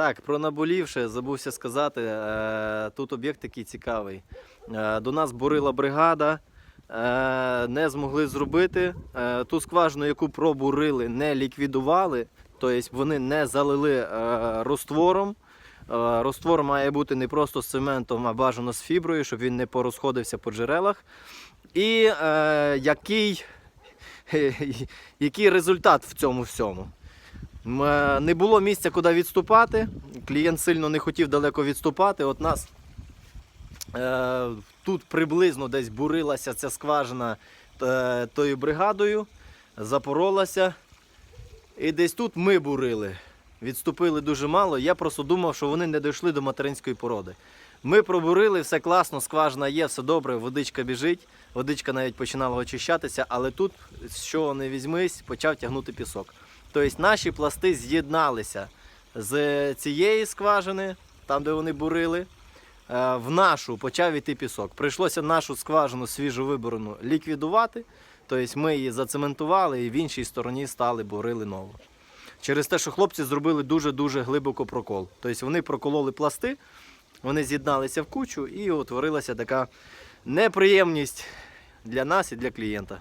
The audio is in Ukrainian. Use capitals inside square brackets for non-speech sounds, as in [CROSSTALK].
Так, про наболівше забувся сказати. е, Тут об'єкт такий цікавий. Е, До нас бурила бригада, е, не змогли зробити. Ту скважину, яку пробурили, не ліквідували, тобто вони не залили розтвором. Е, має бути не просто з цементом, а бажано з фіброю, щоб він не порозходився по джерелах. І е, який, [LAUGHS] який результат в цьому всьому? Е, Не було місця, куди відступати. Клієнт сильно не хотів далеко відступати. От нас е, тут приблизно десь бурилася ця скважина е, тою бригадою, запоролася. І десь тут ми бурили. Відступили дуже мало. Я просто думав, що вони не дійшли до материнської породи. Ми пробурили, все класно, скважина є, все добре, водичка біжить, водичка навіть починала очищатися, але тут, з чого не візьмись, почав тягнути пісок. Тобто наші пласти з'єдналися з цієї скважини, там де вони бурили. е, В нашу почав іти пісок. Прийшлося нашу скважину свіжо виборену ліквідувати. Тобто ми її зацементували і в іншій стороні стали бурили нову. Через те, що хлопці зробили дуже-дуже глибоко прокол. Тобто вони прокололи пласти, вони з'єдналися в кучу і утворилася така неприємність для нас і для клієнта.